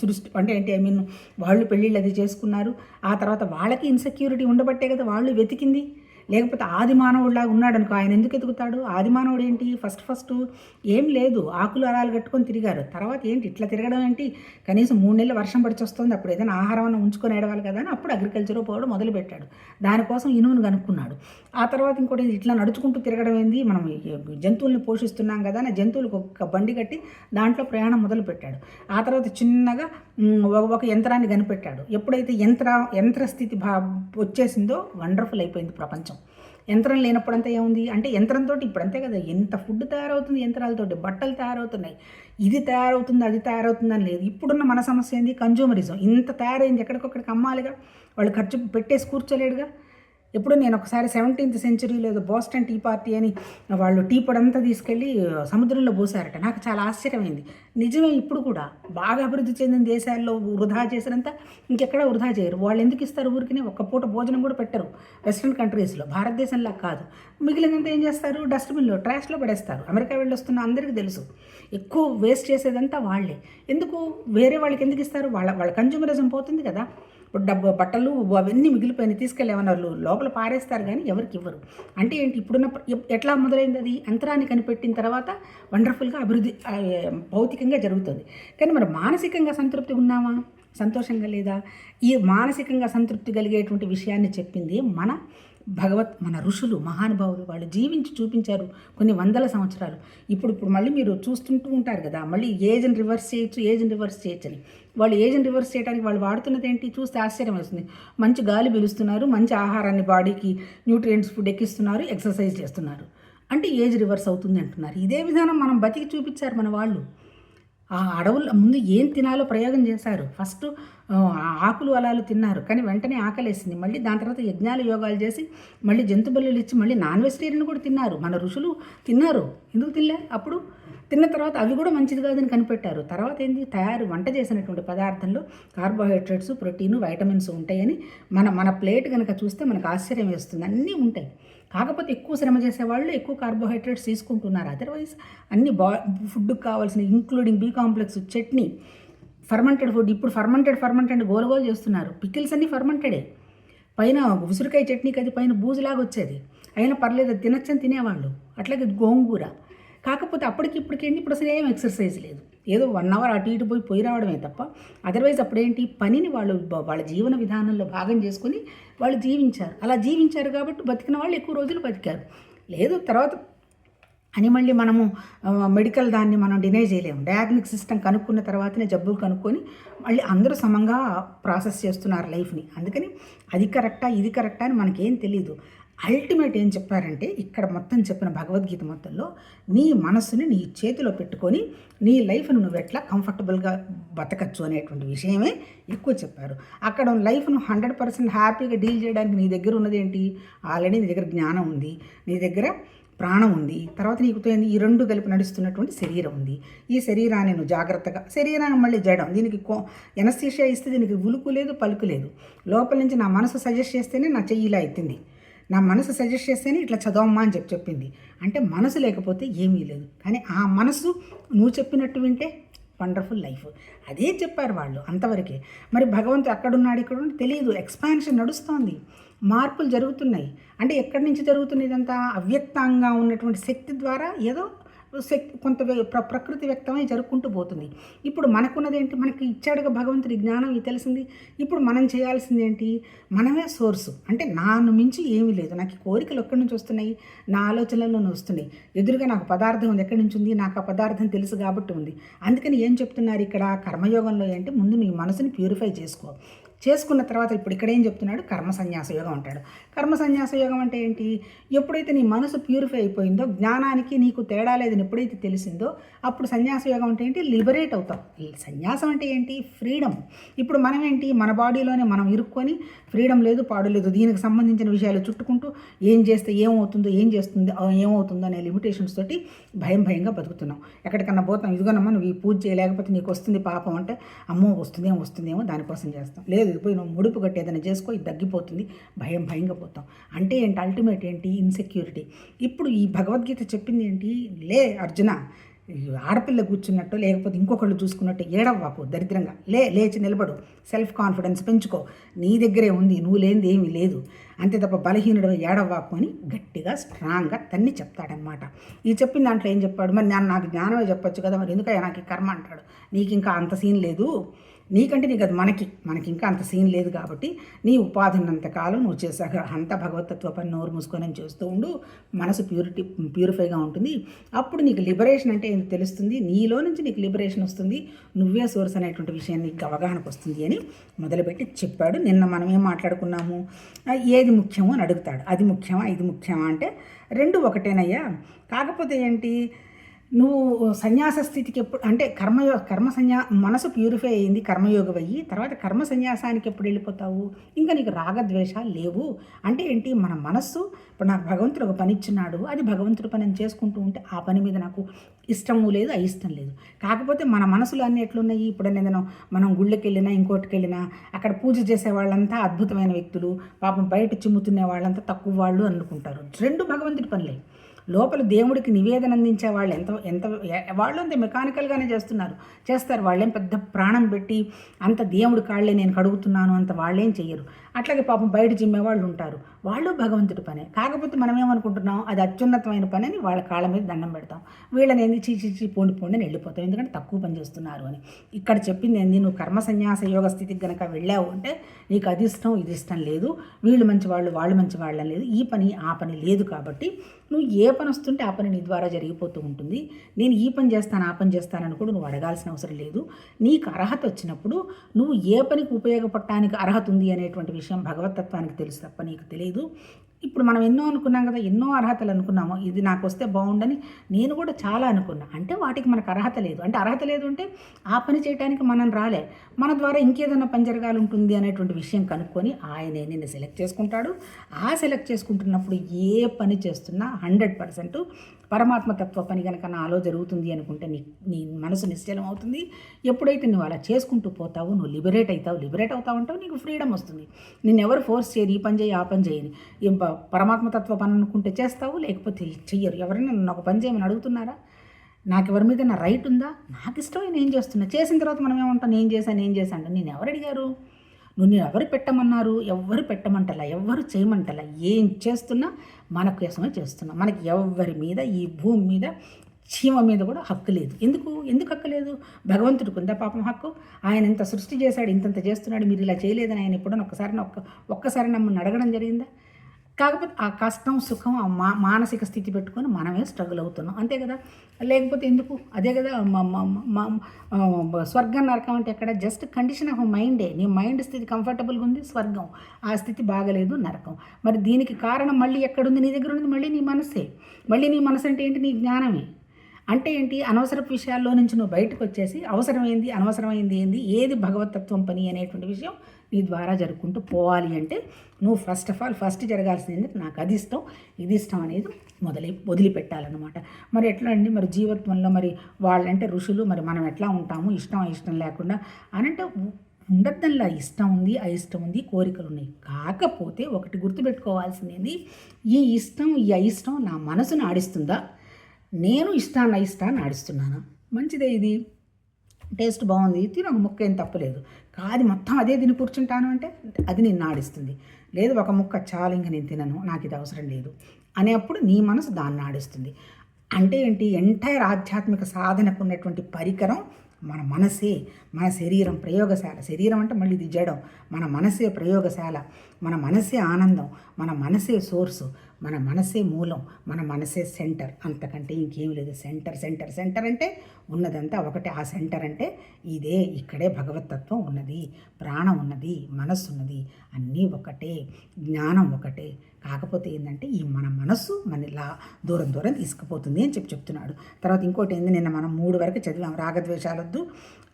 సృష్టి అంటే ఏంటి? ఐ మీన్ వాళ్ళు పెళ్ళిళ్ళు అది చేసుకున్నారు. ఆ తర్వాత వాళ్ళకి ఇన్సెక్యూరిటీ ఉండబట్టే కదా వాళ్ళు వెతికింది. లేకపోతే ఆది మానవుడిలాగా ఉన్నాడు అనుకో ఆయన ఎందుకు ఎదుగుతాడు? ఆది మానవుడు ఏంటి ఫస్ట్ ఫస్ట్ ఏం లేదు. ఆకులు అరాలు కట్టుకొని తిరిగారు. తర్వాత ఏంటి? ఇట్లా తిరగడం ఏంటి? కనీసం మూడు నెలలు వర్షం పడిచి వస్తుంది. అప్పుడు ఏదైనా ఆహారం అన్న ఉంచుకొని ఏడవాలి కదా అని అప్పుడు అగ్రికల్చర్ పోవడం మొదలుపెట్టాడు. దానికోసం ఇనుమును కనుక్కున్నాడు. ఆ తర్వాత ఇంకోటి ఇట్లా నడుచుకుంటూ తిరగడం ఏంది? మనం జంతువుల్ని పోషిస్తున్నాం కదా అని జంతువులకు ఒక బండి కట్టి దాంట్లో ప్రయాణం మొదలుపెట్టాడు. ఆ తర్వాత చిన్నగా ఒక- ఒక యంత్రాన్ని కనిపెట్టాడు. ఎప్పుడైతే యంత్ర యంత్ర స్థితి భా వచ్చేసిందో వండర్ఫుల్ అయిపోయింది ప్రపంచం. యంత్రం లేనప్పుడంతా ఏముంది? అంటే యంత్రంతో ఇప్పుడు అంతే కదా ఎంత ఫుడ్ తయారవుతుంది యంత్రాలతోటి? బట్టలు తయారవుతున్నాయి. ఇది తయారవుతుంది అది తయారవుతుంది అని లేదు. ఇప్పుడున్న మన సమస్య ఏంది? కన్జ్యూమరిజం ఇంత తయారైంది ఎక్కడికొక్కడికి అమ్మాలిగా. వాళ్ళు ఖర్చు పెట్టేసి కూర్చోలేడుగా. ఎప్పుడు నేను ఒకసారి సెవెంటీన్త్ సెంచరీలో ఏదో బోస్టన్ టీ పార్టీ అని వాళ్ళు టీ పొడంతా తీసుకెళ్ళి సముద్రంలో పోసారట నాకు చాలా ఆశ్చర్యమైంది. నిజమే ఇప్పుడు కూడా బాగా అభివృద్ధి చెందిన దేశాల్లో వృధా చేసినంత ఇంకెక్కడ వృధా చేయరు. వాళ్ళు ఎందుకు ఇస్తారు ఊరికి ఒక్క పూట భోజనం కూడా పెట్టరు వెస్ట్రన్ కంట్రీస్లో. భారతదేశంలా కాదు. మిగిలినంత ఏం చేస్తారు? డస్ట్బిన్లో ట్రాష్లో పడేస్తారు. అమెరికా వెళ్ళి వస్తున్న అందరికీ తెలుసు. ఎక్కువ వేస్ట్ చేసేదంతా వాళ్ళే. ఎందుకు? వేరే వాళ్ళకి ఎందుకు ఇస్తారు? వాళ్ళ వాళ్ళ కన్జ్యూమరిజం పోతుంది కదా. డబ్బు బట్టలు అవన్నీ మిగిలిపోయినాయి. తీసుకెళ్ళి వాళ్ళు లోపల పారేస్తారు కానీ ఎవరికి ఇవ్వరు. అంటే ఏంటి? ఇప్పుడున్న ఎట్లా మొదలైంది అది? అంతరాన్ని కనిపెట్టిన తర్వాత వండర్ఫుల్గా అభివృద్ధి భౌతికంగా జరుగుతుంది. కానీ మరి మానసికంగా సంతృప్తి ఉన్నామా? సంతోషంగా లేదా? ఈ మానసికంగా సంతృప్తి కలిగేటువంటి విషయాన్ని చెప్పింది మన భగవత్ మన ఋషులు మహానుభావులు వాళ్ళు జీవించి చూపించారు కొన్ని వందల సంవత్సరాలు. ఇప్పుడు ఇప్పుడు మళ్ళీ మీరు చూస్తుంటూ ఉంటారు కదా మళ్ళీ ఏజ్ని రివర్స్ చేయొచ్చు ఏజ్ని రివర్స్ చేయొచ్చు అని వాళ్ళు ఏజ్ని రివర్స్ చేయడానికి వాళ్ళు వాడుతున్నది ఏంటి? చూస్తే ఆశ్చర్యం వేస్తుంది. మంచి గాలి పిలుస్తున్నారు మంచి ఆహారాన్ని బాడీకి న్యూట్రియంట్స్ ఫుడ్ ఎక్కిస్తున్నారు ఎక్సర్సైజ్ చేస్తున్నారు. అంటే ఏజ్ రివర్స్ అవుతుంది అంటున్నారు. ఇదే విధానం మనం బతికి చూపించారు మన వాళ్ళు. ఆ అడవుల ముందు ఏం తినాలో ప్రయోగం చేశారు? ఫస్ట్ ఆకులు అలాలు తిన్నారు. కానీ వెంటనే ఆకలేసింది. మళ్ళీ దాని తర్వాత యజ్ఞాలు యోగాలు చేసి మళ్ళీ జంతు బల్లులు ఇచ్చి మళ్ళీ నాన్ వెజిటేరియన్ కూడా తిన్నారు. మన ఋషులు తిన్నారు. ఎందుకు తినలే? అప్పుడు తిన్న తర్వాత అవి కూడా మంచిది కాదని కనిపెట్టారు. తర్వాత ఏంది? తయారు వంట చేసినటువంటి పదార్థంలో కార్బోహైడ్రేట్స్ ప్రోటీన్ వైటమిన్స్ ఉంటాయని మన మన ప్లేట్ కనుక చూస్తే మనకు ఆశ్చర్యం వేస్తుంది. అన్నీ ఉంటాయి. కాకపోతే ఎక్కువ శ్రమ చేసేవాళ్ళు ఎక్కువ కార్బోహైడ్రేట్స్ తీసుకుంటున్నారు. అదర్వైజ్ అన్ని బా ఫుడ్కి కావాల్సిన including B complex chutney fermented food ఇప్పుడు ఫర్మంటెడ్ ఫర్మంటెడ్ గోలగోలు చేస్తున్నారు. పికిల్స్ అన్నీ ఫర్మంటెడే పైన ఉసిరికాయ చట్నీకి అది పైన బూజులాగా వచ్చేది. అయినా పర్లేదు తినచ్చని తినేవాళ్ళు. అట్లాగే గోంగూర. కాకపోతే అప్పటికి ఇప్పటికేంటి ఇప్పుడు అసలు ఏం ఎక్సర్సైజ్ లేదు. ఏదో వన్ అవర్ అటు ఇటు పోయి పోయి రావడమే తప్ప అదర్వైజ్ అప్పుడేంటి పనిని వాళ్ళు వాళ్ళ జీవన విధానంలో భాగం చేసుకుని వాళ్ళు జీవించారు. అలా జీవించారు కాబట్టి బతికిన వాళ్ళు ఎక్కువ రోజులు బతికారు. లేదు తర్వాత అని మళ్ళీ మనము మెడికల్ దాన్ని మనం డినై చేయలేము. డయాగ్నిక్ సిస్టమ్ కనుక్కున్న తర్వాతనే జబ్బులు కనుక్కొని మళ్ళీ అందరూ సమంగా ప్రాసెస్ చేస్తున్నారు లైఫ్ని అందుకని అది కరెక్టా ఇది కరెక్టా అని మనకేం తెలియదు అల్టిమేట్ ఏం చెప్పారంటే ఇక్కడ మొత్తం చెప్పిన భగవద్గీత మొత్తంలో నీ మనస్సుని నీ చేతిలో పెట్టుకొని నీ లైఫ్ను నువ్వు ఎట్లా కంఫర్టబుల్గా బతకచ్చు అనేటువంటి విషయమే ఎక్కువ చెప్పారు. అక్కడ లైఫ్ను హండ్రెడ్ పర్సెంట్ హ్యాపీగా డీల్ చేయడానికి నీ దగ్గర ఉన్నది ఏంటి? ఆల్రెడీ నీ దగ్గర జ్ఞానం ఉంది నీ దగ్గర ప్రాణం ఉంది తర్వాత నీకు తోయింది ఈ రెండు కలిపి నడుస్తున్నటువంటి శరీరం ఉంది. ఈ శరీరాన్ని నువ్వు జాగ్రత్తగా శరీరాన్ని మళ్ళీ జడం దీనికి కో ఎనస్థీషియా ఇస్తే దీనికి ఉలుకు లేదు పలుకు లేదు. లోపల నుంచి నా మనసు సజెస్ట్ చేస్తేనే నా చెయ్యి ఇలా ఎత్తింది. నా మనసు సజెస్ట్ చేస్తేనే ఇట్లా చదవమ్మా అని చెప్పి చెప్పింది. అంటే మనసు లేకపోతే ఏమీ లేదు. కానీ ఆ మనసు నువ్వు చెప్పినట్టు వింటే వండర్ఫుల్ లైఫ్ అదే చెప్పారు వాళ్ళు అంతవరకే. మరి భగవంతుడు అక్కడున్నాడు ఇక్కడ తెలియదు. ఎక్స్పాన్షన్ నడుస్తోంది. మార్పులు జరుగుతున్నాయి. అంటే ఎక్కడి నుంచి జరుగుతున్నది అంతా అవ్యక్తంగా ఉన్నటువంటి శక్తి ద్వారా ఏదో శక్తి కొంత ప్ర ప్రకృతి వ్యక్తమై జరుపుకుంటూ పోతుంది. ఇప్పుడు మనకున్నది ఏంటి? మనకి ఇచ్చాడుగా భగవంతుడి జ్ఞానం ఇది తెలిసింది. ఇప్పుడు మనం చేయాల్సింది ఏంటి? మనమే సోర్సు. అంటే నాను మించి ఏమీ లేదు. నాకు కోరికలు ఎక్కడి నుంచి వస్తున్నాయి? నా ఆలోచనలను వస్తున్నాయి. ఎదురుగా నాకు పదార్థం ఉంది. ఎక్కడి నుంచి ఉంది? నాకు ఆ పదార్థం తెలుసు కాబట్టి ఉంది. అందుకని ఏం చెప్తున్నారు ఇక్కడ? కర్మయోగంలో ఏంటి? ముందు నీ మనసుని ప్యూరిఫై చేసుకో. చేసుకున్న తర్వాత ఇప్పుడు ఇక్కడ ఏం చెప్తున్నాడు? కర్మ సన్యాస యోగం అంటాడు. కర్మ సన్యాస యోగం అంటే ఏంటి? ఎప్పుడైతే నీ మనసు ప్యూరిఫై అయిపోయిందో జ్ఞానానికి నీకు తేడా లేదని ఎప్పుడైతే తెలిసిందో అప్పుడు సన్యాస యోగం అంటే ఏంటి? లిబరేట్ అవుతాం. సన్యాసం అంటే ఏంటి? ఫ్రీడమ్ ఇప్పుడు మనం ఏంటి? మన బాడీలోనే మనం ఇరుక్కొని ఫ్రీడమ్ లేదు పాడు లేదు దీనికి సంబంధించిన విషయాలు చుట్టుకుంటూ ఏం చేస్తే ఏమవుతుందో ఏం చేస్తుంది ఏమవుతుందో అనే లిమిటేషన్స్ తోటి భయం భయంగా బతుకుతున్నాం. ఎక్కడికన్నా పోతాం ఇదిగోనమ్మా నువ్వు ఈ పూజ చేయలేకపోతే నీకు వస్తుంది పాపం అంటే అమ్మో వస్తుందేమో వస్తుందేమో దానికోసం చేస్తాం. లేదు పోయి నువ్వు ముడుపు కట్టి ఏదైనా చేసుకో ఇది తగ్గిపోతుంది భయం భయంగా పోతాం. అంటే ఏంటి? అల్టిమేట్ ఏంటి? ఇన్సెక్యూరిటీ ఇప్పుడు ఈ భగవద్గీత చెప్పింది ఏంటి? లే అర్జున ఆడపిల్ల కూర్చున్నట్టు లేకపోతే ఇంకొకళ్ళు చూసుకున్నట్టు ఏడవ్వాకు దరిద్రంగా. లే లేచి నిలబడు. సెల్ఫ్ కాన్ఫిడెన్స్ పెంచుకో. నీ దగ్గరే ఉంది నువ్వు లేనిది ఏమీ లేదు. అంతే తప్ప బలహీనుడు ఏడవ్వాకు అని గట్టిగా స్ట్రాంగ్గా తన్ని చెప్తాడనమాట ఈ చెప్పిన దాంట్లో ఏం చెప్పాడు? మరి నేను నాకు జ్ఞానమే చెప్పొచ్చు కదా మరి. ఎందుకయ్యా నాకు కర్మ అంటాడు? నీకు ఇంకా అంత సీన్ లేదు. నీకంటే నీకు అది మనకి మనకి ఇంకా అంత సీన్ లేదు కాబట్టి నీ ఉపాధి ఉన్నంత కాలం నువ్వు చేశాక అంత భగవతత్వ పని నోరు మూసుకొని చేస్తూ ఉండు మనసు ప్యూరిటీ ప్యూరిఫైగా ఉంటుంది. అప్పుడు నీకు లిబరేషన్ అంటే ఏంటి తెలుస్తుంది నీలో నుంచి నీకు లిబరేషన్ వస్తుంది నువ్వే సోర్స్ అనేటువంటి విషయం నీకు అవగాహనకు వస్తుంది అని మొదలుపెట్టి చెప్పాడు. నిన్న మనం ఏం మాట్లాడుకున్నాము? ఏది ముఖ్యమో అని అడుగుతాడు. అది ముఖ్యమా ఇది ముఖ్యమా అంటే రెండు ఒకటేనయ్యా. కాకపోతే ఏంటి? నువ్వు సన్యాస స్థితికి ఎప్పుడు అంటే కర్మయో కర్మ సన్యా మనసు ప్యూరిఫై అయింది కర్మయోగం అయ్యి తర్వాత కర్మ సన్యాసానికి ఎప్పుడు వెళ్ళిపోతావు? ఇంకా నీకు రాగద్వేషాలు లేవు. అంటే ఏంటి? మన మనస్సు ఇప్పుడు నాకు భగవంతుడు ఒక పని ఇచ్చినాడు అది భగవంతుడి పని నేను చేసుకుంటూ ఉంటే ఆ పని మీద నాకు ఇష్టము లేదు అయిష్టం లేదు. కాకపోతే మన మనసులో అన్ని ఎట్లున్నాయి? ఇప్పుడు ఏదైనా మనం గుళ్ళకి వెళ్ళినా ఇంకోటికి వెళ్ళినా అక్కడ పూజ చేసే వాళ్ళంతా అద్భుతమైన వ్యక్తులు పాపం బయట చిమ్ముతున్న వాళ్ళంతా తక్కువ వాళ్ళు అనుకుంటారు. రెండు భగవంతుడి పనులే. లోపల దేవుడికి నివేదన అందించే వాళ్ళు ఎంత ఎంత వాళ్ళు అంతే మెకానికల్గానే చేస్తున్నారు. చేస్తారు. వాళ్ళేం పెద్ద ప్రాణం పెట్టి అంత దేవుడి కాళ్ళే నేను కడుగుతున్నాను అంత వాళ్ళేం చెయ్యరు. అట్లాగే పాపం బయట జిమ్మే వాళ్ళు ఉంటారు వాళ్ళు భగవంతుడి పనే. కాకపోతే మనం ఏమనుకుంటున్నాం అది అత్యున్నతమైన పని అని వాళ్ళ కాళ్ళ మీద దండం పెడతాం. వీళ్ళని ఏంది చీ పోండి పోండి అని వెళ్ళిపోతాం. ఎందుకంటే తక్కువ పని చేస్తున్నారు అని. ఇక్కడ చెప్పింది ఏంది నువ్వు కర్మ సన్యాస యోగ స్థితికి గనక వెళ్ళావు అంటే నీకు అది ఇష్టం ఇది ఇష్టం లేదు. వీళ్ళు మంచి వాళ్ళు వాళ్ళు మంచి వాళ్ళని లేదు. ఈ పని ఆ పని లేదు కాబట్టి నువ్వు ఏ పని వస్తుంటే ఆ పని నీ ద్వారా జరిగిపోతూ ఉంటుంది. నేను ఈ పని చేస్తాను ఆ పని చేస్తానని కూడా నువ్వు అడగాల్సిన అవసరం లేదు. నీకు అర్హత వచ్చినప్పుడు నువ్వు ఏ పనికి ఉపయోగపడటానికి అర్హత ఉంది అనేటువంటి విషయం విషయం భగవతత్వానికి తెలుసు తప్ప నీకు తెలియదు. ఇప్పుడు మనం ఎన్నో అనుకున్నాం కదా ఎన్నో అర్హతలు అనుకున్నాము ఇది నాకు వస్తే బాగుండని నేను కూడా చాలా అనుకున్నా. అంటే వాటికి మనకు అర్హత లేదు. అంటే అర్హత లేదు అంటే ఆ పని చేయడానికి మనం రాలే. మన ద్వారా ఇంకేదైనా పని జరగాలి ఉంటుంది అనేటువంటి విషయం కనుక్కొని ఆయనే నిన్ను సెలెక్ట్ చేసుకుంటాడు. ఆ సెలెక్ట్ చేసుకుంటున్నప్పుడు ఏ పని చేస్తున్నా హండ్రెడ్ పర్సెంట్ పరమాత్మ తత్వ పని కనుక నాలో జరుగుతుంది అనుకుంటే నీ నీ మనసు నిశ్చలం అవుతుంది. ఎప్పుడైతే నువ్వు అలా చేసుకుంటూ పోతావో నువ్వు లిబరేట్ అవుతావు లిబరేట్ అవుతావు అంటావు నీకు ఫ్రీడమ్ వస్తుంది. నిన్ను ఎవరు ఫోర్స్ చేయరు ఈ పని చేయి ఆ పని చేయని. ఏం పరమాత్మ తత్వ పని అనుకుంటే చేస్తావు లేకపోతే చెయ్యరు. ఎవరైనా నన్ను ఒక పని చేయమని అడుగుతున్నారా? నాకు ఎవరి మీద నా రైట్ ఉందా? నాకు ఇష్టం నేను చేస్తున్నా. చేసిన తర్వాత మనం ఏమంటాం? నేను చేశాను నేను చేశాను నేను ఎవరు అడిగారు? నువ్వు నేను ఎవరు పెట్టమన్నారు? ఎవరు పెట్టమంటలా? ఎవరు చేయమంటలా? ఏం చేస్తున్నా మన కోసమే చేస్తున్నాం. మనకి ఎవరి మీద ఈ భూమి మీద చీమ మీద కూడా హక్కు లేదు. ఎందుకు? ఎందుకు హక్కు లేదు? భగవంతుడికి ఉందా పాపం హక్కు. ఆయన ఇంత సృష్టి చేశాడు ఇంతంత చేస్తున్నాడు మీరు ఇలా చేయలేదని ఆయన ఎప్పుడైనా ఒక్కసారి ఒక్క ఒక్కసారి నమ్మల్ని అడగడం జరిగిందా? కాకపోతే ఆ కష్టం సుఖం ఆ మా మానసిక స్థితి పెట్టుకొని మనమే స్ట్రగుల్ అవుతున్నాం. అంతే కదా? లేకపోతే ఎందుకు? అదే కదా స్వర్గం నరకం అంటే ఎక్కడ? జస్ట్ కండిషన్ ఆఫ్ మైండే నీ మైండ్ స్థితి కంఫర్టబుల్గా ఉంది స్వర్గం. ఆ స్థితి బాగలేదు నరకం. మరి దీనికి కారణం మళ్ళీ ఎక్కడుంది? నీ దగ్గర ఉంది మళ్ళీ నీ మనసే మళ్ళీ నీ మనసు అంటే ఏంటి? నీ జ్ఞానమే. అంటే ఏంటి? అనవసరపు విషయాల్లో నుంచి నువ్వు బయటకు వచ్చేసి అవసరమైంది అనవసరమైంది ఏంది? ఏది భగవతత్వం పని అనేటువంటి విషయం నీ ద్వారా జరుపుకుంటూ పోవాలి అంటే నువ్వు ఫస్ట్ ఆఫ్ ఆల్ ఫస్ట్ జరగాల్సింది నాకు అది ఇష్టం ఇది ఇష్టం అనేది మొదలై వదిలిపెట్టాలన్నమాట. మరి ఎట్లా అండి? మరి జీవత్వంలో మరి వాళ్ళంటే ఋషులు మరి మనం ఎట్లా ఉంటాము? ఇష్టం ఇష్టం లేకుండా అని అంటే ఉండద్దల్లా ఇష్టం ఉంది అయిష్టం ఉంది కోరికలు ఉన్నాయి. కాకపోతే ఒకటి గుర్తుపెట్టుకోవాల్సింది ఈ ఇష్టం ఈ అయిష్టం నా మనసును ఆడిస్తుందా? నేను ఇష్టాన్ని అయిష్టాన్ని నడుస్తున్నాను మంచిదే ఇది. టేస్ట్ బాగుంది. తిని ఒక ముక్క ఏం తప్పలేదు కాది మొత్తం అదే తిని కూర్చుంటాను అంటే అది నేను నాడిస్తుంది లేదు ఒక ముక్క చాలు ఇంక నేను తినను. నాకు ఇది అవసరం లేదు. అనేప్పుడు నీ మనసు దాన్ని ఆడిస్తుంది. అంటే ఏంటి? ఎంటైర్ ఆధ్యాత్మిక సాధనకు ఉన్నటువంటి పరికరం మన మనసే. మన శరీరం ప్రయోగశాల. శరీరం అంటే మళ్ళీ ఇది జడం. మన మనసే ప్రయోగశాల. మన మనసే ఆనందం. మన మనసే సోర్సు. మన మనసే మూలం మన మనసే సెంటర్. అంతకంటే ఇంకేం లేదు. సెంటర్ సెంటర్ సెంటర్ అంటే ఉన్నదంతా ఒకటే. ఆ సెంటర్ అంటే ఇదే ఇక్కడే భగవతత్వం ఉన్నది ప్రాణం ఉన్నది మనస్సు ఉన్నది. అన్నీ ఒకటే జ్ఞానం ఒకటే. కాకపోతే ఏంటంటే ఈ మన మనస్సు మన ఇలా దూరం దూరం తీసుకుపోతుంది అని చెప్పి చెప్తున్నాడు. తర్వాత ఇంకోటి ఏంది నిన్న మనం మూడు వరకు చదివాం. రాగద్వేషాలొద్దు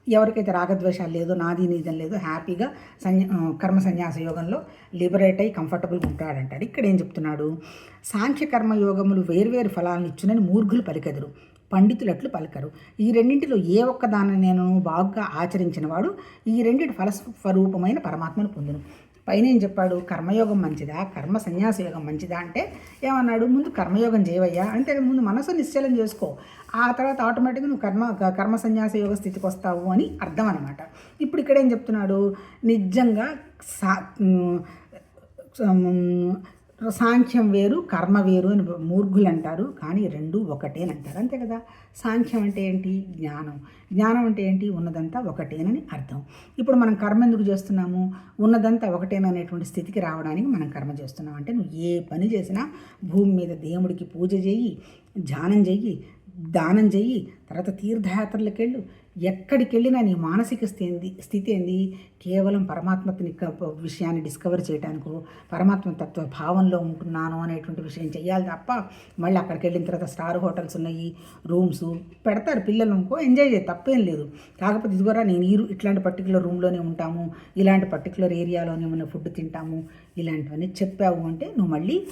ఎవరికైతే రాగద్వేషాలు లేదో నాది నీదం లేదో హ్యాపీగా సన్యా కర్మ సన్యాస యోగంలో లిబరేట్ అయ్యి కంఫర్టబుల్గా ఉంటాడంటాడు. ఇక్కడ ఏం చెప్తున్నాడు? సాంఖ్య కర్మ యోగములు వేర్వేరు ఫలాలను ఇచ్చునని మూర్ఘులు పలికెదరు పండితులట్లు పలకరు. ఈ రెండింటిలో ఏ ఒక్క దాన్ని నేను బాగా ఆచరించిన వాడు ఈ రెండింటి ఫలస్వరూపమైన పరమాత్మను పొందును. పైన ఏం చెప్పాడు? కర్మయోగం మంచిదా? కర్మ సన్యాస యోగం మంచిదా? అంటే ఏమన్నాడు? ముందు కర్మయోగం చేయవయ్యా. అంటే ముందు మనసు నిశ్చలం చేసుకో. ఆ తర్వాత ఆటోమేటిక్గా నువ్వు కర్మ కర్మ సన్యాస యోగ స్థితికి వస్తావు అని అర్థం అనమాట ఇప్పుడు ఇక్కడ ఏం చెప్తున్నాడు? నిజంగా సా సాంఖ్యం వేరు కర్మ వేరు అని మూర్ఘులు అంటారు కానీ రెండు ఒకటే అంటారు అంతే కదా? సాంఖ్యం అంటే ఏంటి? జ్ఞానం. జ్ఞానం అంటే ఏంటి? ఉన్నదంతా ఒకటేనని అర్థం. ఇప్పుడు మనం కర్మ ఎందుకు చేస్తున్నాము? ఉన్నదంతా ఒకటేననేటువంటి స్థితికి రావడానికి మనం కర్మ చేస్తున్నాం. అంటే నువ్వు ఏ పని చేసినా భూమి మీద దేవుడికి పూజ చేయి ధ్యానం చెయ్యి దానం చెయ్యి తర్వాత తీర్థయాత్రలకు వెళ్ళు ఎక్కడికి వెళ్ళినా నీ మానసిక స్థితి స్థితి ఏంది? కేవలం పరమాత్మని క- విషయాన్ని డిస్కవర్ చేయడానికి పరమాత్మ తత్వ భావంలో ఉంటున్నాను అనేటువంటి విషయం చేయాలి తప్ప మళ్ళీ అక్కడికి వెళ్ళిన తర్వాత స్టార్ హోటల్స్ ఉన్నాయి రూమ్స్ పెడతారు పిల్లలు అనుకో ఎంజాయ్ చేయ తప్పేం లేదు. కాకపోతే ఇది కూడా నేను ఈ ఇట్లాంటి పర్టికులర్ రూమ్లోనే ఉంటాము ఇలాంటి పర్టికులర్ ఏరియాలోనే ఉన్న ఫుడ్ తింటాము ఇలాంటివన్నీ చెప్పావు అంటే నువ్వు మళ్ళీ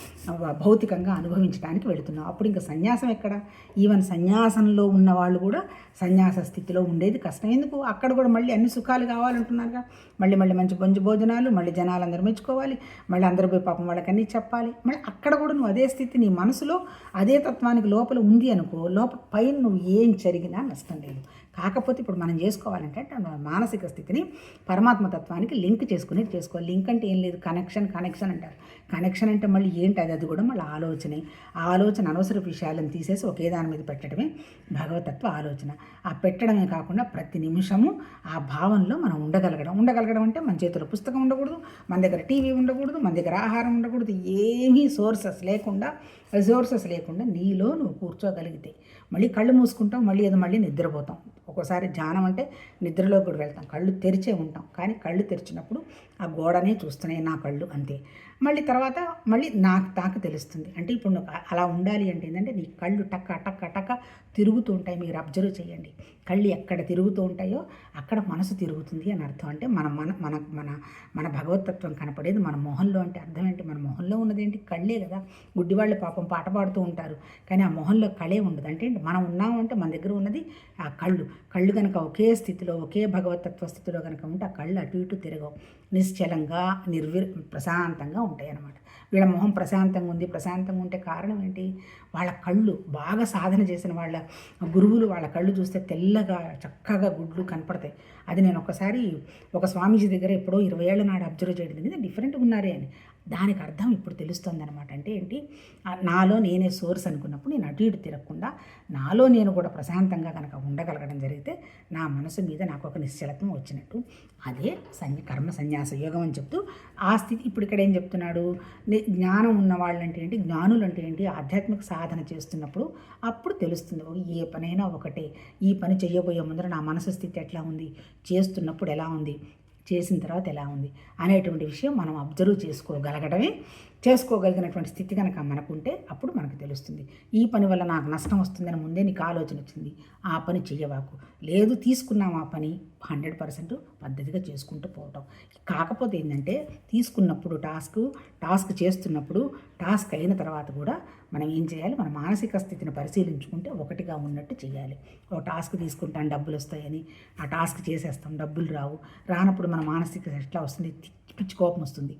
భౌతికంగా అనుభవించడానికి వెళుతున్నావు. అప్పుడు ఇంకా సన్యాసం ఎక్కడ? ఈవెన్ సన్యాసంలో ఉన్న వాళ్ళు కూడా సన్యాస స్థితిలో ఉండేది కష్టం. ఎందుకు? అక్కడ కూడా మళ్ళీ అన్ని సుఖాలు కావాలంటున్నారుగా. మళ్ళీ మళ్ళీ మంచి మంచి భోజనాలు మళ్ళీ జనాలు అందరూ మెచ్చుకోవాలి మళ్ళీ అందరూ పోయి పాపం వాళ్ళకన్నీ చెప్పాలి. మళ్ళీ అక్కడ కూడా నువ్వు అదే స్థితి నీ మనసులో అదే తత్వానికి లోపల ఉంది అనుకో లోపల పైన నువ్వు ఏం జరిగినా నష్టం లేదు. కాకపోతే ఇప్పుడు మనం చేసుకోవాలంటే మన మానసిక స్థితిని పరమాత్మ తత్వానికి లింక్ చేసుకుని చేసుకోవాలి. లింక్ అంటే ఏం లేదు. కనెక్షన్ కనెక్షన్ అంటారు. కనెక్షన్ అంటే మళ్ళీ ఏంటి? అది అది కూడా మళ్ళీ ఆలోచనే. ఆ ఆలోచన అనవసర విషయాలను తీసేసి ఒకే దాని మీద పెట్టడమే భగవతత్వ ఆలోచన. ఆ పెట్టడమే కాకుండా ప్రతి నిమిషము ఆ భావంలో మనం ఉండగలగడం. ఉండగలగడం అంటే మన చేతిలో పుస్తకం ఉండకూడదు మన దగ్గర టీవీ ఉండకూడదు మన దగ్గర ఆహారం ఉండకూడదు. ఏమీ సోర్సెస్ లేకుండా రిసోర్సెస్ లేకుండా నీలో నువ్వు కూర్చోగలిగితే మళ్ళీ కళ్ళు మూసుకుంటాం మళ్ళీ ఏదో మళ్ళీ నిద్రపోతాం. ఒక్కోసారి ధ్యానం అంటే నిద్రలో కూడా వెళ్తాం. కళ్ళు తెరిచే ఉంటాం. కానీ కళ్ళు తెరిచినప్పుడు ఆ గోడనే చూస్తున్నాయి నా కళ్ళు అంతే. మళ్ళీ తర్వాత మళ్ళీ నాకు తాకు తెలుస్తుంది. అంటే ఇప్పుడు నువ్వు అలా ఉండాలి అంటే ఏంటంటే నీ కళ్ళు టక్క టక్క టక్క తిరుగుతూ ఉంటాయి. మీరు అబ్జర్వ్ చేయండి. కళ్ళు ఎక్కడ తిరుగుతూ ఉంటాయో అక్కడ మనసు తిరుగుతుంది అని అర్థం. అంటే మన మన మన మన మన భగవతత్వం కనపడేది మన మొహంలో అంటే అర్థం ఏంటి? మన మొహంలో ఉన్నది ఏంటి? కళ్ళే కదా. గుడ్డివాళ్ళు పాపం పాట పాడుతూ ఉంటారు. కానీ ఆ మొహంలో కళే ఉండదు. అంటే మనం ఉన్నాము అంటే మన దగ్గర ఉన్నది ఆ కళ్ళు. కళ్ళు కనుక ఒకే స్థితిలో ఒకే భగవతత్వ స్థితిలో కనుక ఉంటే ఆ కళ్ళు అటు ఇటు తిరగవు. నిశ్చలంగా నిర్వి ప్రశాంతంగా ఉంటాయి అన్నమాట వీళ్ళ మొహం ప్రశాంతంగా ఉంది. ప్రశాంతంగా ఉంటే కారణం ఏంటి? వాళ్ళ కళ్ళు బాగా సాధన చేసిన వాళ్ళ గురువులు వాళ్ళ కళ్ళు చూస్తే తెల్లగా చక్కగా గుడ్లు కనపడతాయి. అది నేను ఒకసారి ఒక స్వామీజీ దగ్గర ఎప్పుడో ఇరవై ఏళ్ళ నాడు అబ్జర్వ్ చేయడం అనేది డిఫరెంట్గా ఉన్నారే అని. దానికి అర్థం ఇప్పుడు తెలుస్తుంది అనమాట అంటే ఏంటి? నాలో నేనే సోర్స్ అనుకున్నప్పుడు నేను అటు ఇటు తిరగకుండా నాలో నేను కూడా ప్రశాంతంగా కనుక ఉండగలగడం జరిగితే నా మనసు మీద నాకు ఒక నిశ్చలత్వం వచ్చినట్టు. అదే సన్య కర్మ సన్యాస యోగం అని చెప్తూ ఆ స్థితి ఇప్పుడు ఇక్కడ ఏం చెప్తున్నాడు? జ్ఞానం ఉన్న వాళ్ళు అంటే ఏంటి? జ్ఞానులు అంటే ఏంటి? ఆధ్యాత్మిక సాధన చేస్తున్నప్పుడు అప్పుడు తెలుస్తుంది ఏ పనైనా ఒకటే. ఈ పని చేయబోయే ముందర నా మనసు స్థితి ఎట్లా ఉంది? చేస్తున్నప్పుడు ఎలా ఉంది? చేసిన తర్వాత ఎలా ఉంది అనేటువంటి విషయం మనం అబ్జర్వ్ చేసుకోగలగడమే చేసుకోగలిగినటువంటి స్థితి కనుక మనకుంటే అప్పుడు మనకు తెలుస్తుంది. ఈ పని వల్ల నాకు నష్టం వస్తుందని ముందే నీకు ఆలోచన వచ్చింది. ఆ పని చేయవాకు లేదు తీసుకున్నాం ఆ పని హండ్రెడ్ పర్సెంట్ పద్ధతిగా చేసుకుంటూ పోవటం. కాకపోతే ఏంటంటే తీసుకున్నప్పుడు టాస్క్ టాస్క్ చేస్తున్నప్పుడు టాస్క్ అయిన తర్వాత కూడా మనం ఏం చేయాలి? మన మానసిక స్థితిని పరిశీలించుకుంటే ఒకటిగా ఉన్నట్టు చేయాలి ఒక టాస్క్ తీసుకుంటాం డబ్బులు వస్తాయని. ఆ టాస్క్ చేసేస్తాం డబ్బులు రావు. రానప్పుడు మన మానసిక ఎట్లా వస్తుంది? పిచ్చి కోపం వస్తుంది.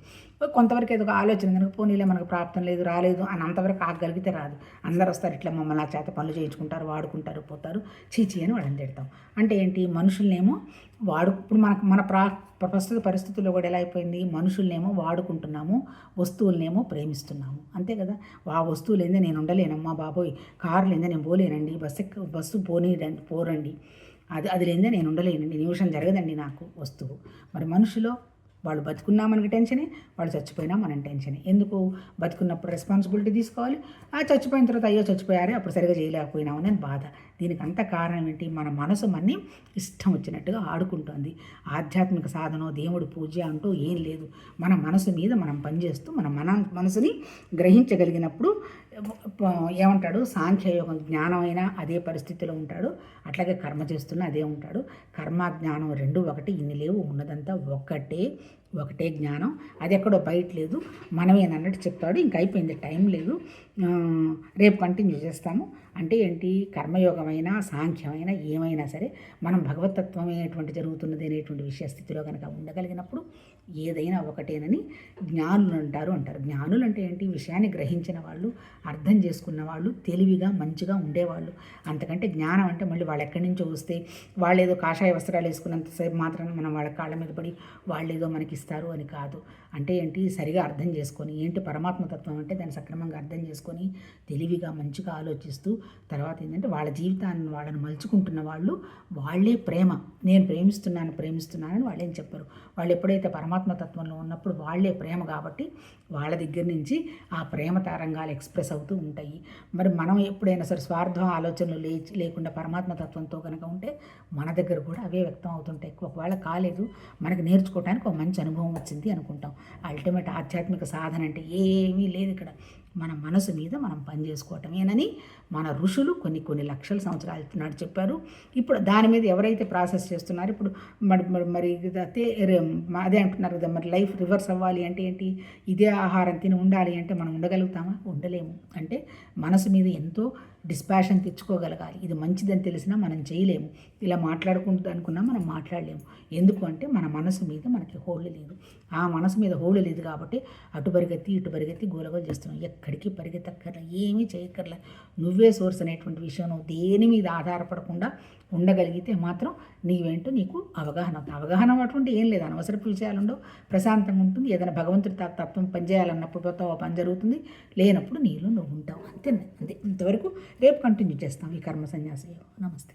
కొంతవరకు ఏదో ఆలోచన కనుక పోనీలే మనకు ప్రాప్తం లేదు రాలేదు అని అంతవరకు ఆగలిగితే రాదు. అందరు వస్తారు ఇట్లా మమ్మల్ని ఆ చేత పనులు చేయించుకుంటారు వాడుకుంటారు పోతారు చీచి అని వాళ్ళని తిడతాం. అంటే ఏంటి? మనుషులనేమో వాడు ఇప్పుడు మనకు మన ప్రా ప్రస్తుత పరిస్థితుల్లో కూడా ఎలా అయిపోయింది? మనుషులనేమో వాడుకుంటున్నాము వస్తువులనేమో ప్రేమిస్తున్నాము. అంతే కదా? ఆ వస్తువులు ఏందే నేను ఉండలేనమ్మా బాబోయ్ కార్లు ఏందో నేను పోలేనండి బస్సు బస్సు పోనీ పోరండి. అది అది లేదే నేను ఉండలేనండి నిమిషం జరగదండి నాకు వస్తువు. మరి మనుషులో వాళ్ళు బతుకున్నా మనకి టెన్షనే వాళ్ళు చచ్చిపోయినా మనం టెన్షనే ఎందుకు? బతుకున్నప్పుడు రెస్పాన్సిబిలిటీ తీసుకోవాలి. ఆ చచ్చిపోయిన తర్వాత అయ్యో చచ్చిపోయారే అప్పుడు సరిగా చేయలేకపోయినామని బాధ. దీనికి అంత కారణం ఏంటి? మన మనసు మన్ని ఇష్టం వచ్చినట్టుగా ఆడుకుంటుంది. ఆధ్యాత్మిక సాధన దేవుడు పూజ అంటూ ఏం లేదు. మన మనసు మీద మనం పనిచేస్తూ మన మన మనసుని గ్రహించగలిగినప్పుడు ఏమంటాడు? సాంఖ్యయోగం జ్ఞానం అయినా అదే పరిస్థితిలో ఉంటాడు. అట్లాగే కర్మ చేస్తున్న అదే ఉంటాడు. కర్మ జ్ఞానం రెండు ఒకటి ఇన్ని లేవు. ఉన్నదంతా ఒక్కటే. ఒకటే జ్ఞానం. అది ఎక్కడో బయట లేదు. మనమే అన్నట్టు చెప్తాడు. ఇంక అయిపోయింది. టైం లేదు. రేపు కంటిన్యూ చేస్తాము అంటే ఏంటి? కర్మయోగమైనా సాంఖ్యమైనా ఏమైనా సరే మనం భగవతత్వం అనేటువంటి జరుగుతున్నది అనేటువంటి విషయ స్థితిలో కనుక ఉండగలిగినప్పుడు ఏదైనా ఒకటేనని జ్ఞానులు అంటారు అంటారు. జ్ఞానులు అంటే ఏంటి? విషయాన్ని గ్రహించిన వాళ్ళు అర్థం చేసుకున్న వాళ్ళు తెలివిగా మంచిగా ఉండేవాళ్ళు. అంతకంటే జ్ఞానం అంటే మళ్ళీ వాళ్ళు ఎక్కడి నుంచో వస్తే వాళ్ళు ఏదో కాషాయ వస్త్రాలు వేసుకున్నంతసేపు మాత్రమే మనం వాళ్ళ కాళ్ళ మీద పడి వాళ్ళు ఏదో మనకి ఇస్తారు అని కాదు. అంటే ఏంటి? సరిగా అర్థం చేసుకొని ఏంటి పరమాత్మతత్వం అంటే దాన్ని సక్రమంగా అర్థం చేసుకొని తెలివిగా మంచిగా ఆలోచిస్తూ తర్వాత ఏంటంటే వాళ్ళ జీవితాన్ని వాళ్ళని మలుచుకుంటున్న వాళ్ళు వాళ్ళే ప్రేమ. నేను ప్రేమిస్తున్నాను ప్రేమిస్తున్నానని వాళ్ళేం చెప్పరు. వాళ్ళు ఎప్పుడైతే పరమాత్మతత్వంలో ఉన్నప్పుడు వాళ్ళే ప్రేమ కాబట్టి వాళ్ళ దగ్గర నుంచి ఆ ప్రేమ తరంగాలు ఎక్స్ప్రెస్ అవుతూ ఉంటాయి. మరి మనం ఎప్పుడైనా సరే స్వార్థం ఆలోచనలు లేచి లేకుండా పరమాత్మతత్వంతో కనుక ఉంటే మన దగ్గర కూడా అవే వ్యక్తం అవుతుంటాయి. ఒకవేళ కాలేదు మనకు నేర్చుకోవడానికి ఒక మంచి అనుభవం వచ్చింది అనుకుంటాం. అల్టిమేట్ ఆధ్యాత్మిక సాధన అంటే ఏమీ లేదు ఇక్కడ. మన మనసు మీద మనం పనిచేసుకోవటమేనని మన ఋషులు కొన్ని కొన్ని లక్షల సంవత్సరాల నాడు చెప్పారు. ఇప్పుడు దాని మీద ఎవరైతే ప్రాసెస్ చేస్తున్నారో ఇప్పుడు మరి మరి- మరి అదే అదే అంటున్నారు కదా మరి లైఫ్ రివర్స్ అవ్వాలి అంటే ఏంటి? ఇదే ఆహారం తిని ఉండాలి అంటే మనం ఉండగలుగుతామా? ఉండలేము. అంటే మనసు మీద ఎంతో డిస్పాషన్ తెచ్చుకోగలగాలి. ఇది మంచిదని తెలిసినా మనం చేయలేము. ఇలా మాట్లాడుకుంటూ అనుకున్నా మనం మాట్లాడలేము. ఎందుకు అంటే మన మనసు మీద మనకి హోళ్ళు లేదు. ఆ మనసు మీద హోళ్ళు లేదు కాబట్టి అటు పరిగెత్తి ఇటు పరిగెత్తి గోలగోలు చేస్తున్నాం. ఎక్కడికి పరిగెత్తక్కర్లా ఏమీ చేయక్కర్లా. నువ్వే సోర్స్ అనేటువంటి విషయం నువ్వు దేని మీద ఆధారపడకుండా ఉండగలిగితే మాత్రం నీవేంటో నీకు అవగాహన అవుతుంది అవగాహన అటువంటి ఏం లేదు. అనవసరపు విషయాలు ఉండవు. ప్రశాంతంగా ఉంటుంది. ఏదైనా భగవంతుడి తత్వం పనిచేయాలన్నప్పుడు పోతావు పని జరుగుతుంది. లేనప్పుడు నీలో నువ్వు ఉంటావు. అంతే అంతే. ఇంతవరకు రేపు కంటిన్యూ చేస్తాం ఈ కర్మ సన్యాసి నమస్తే.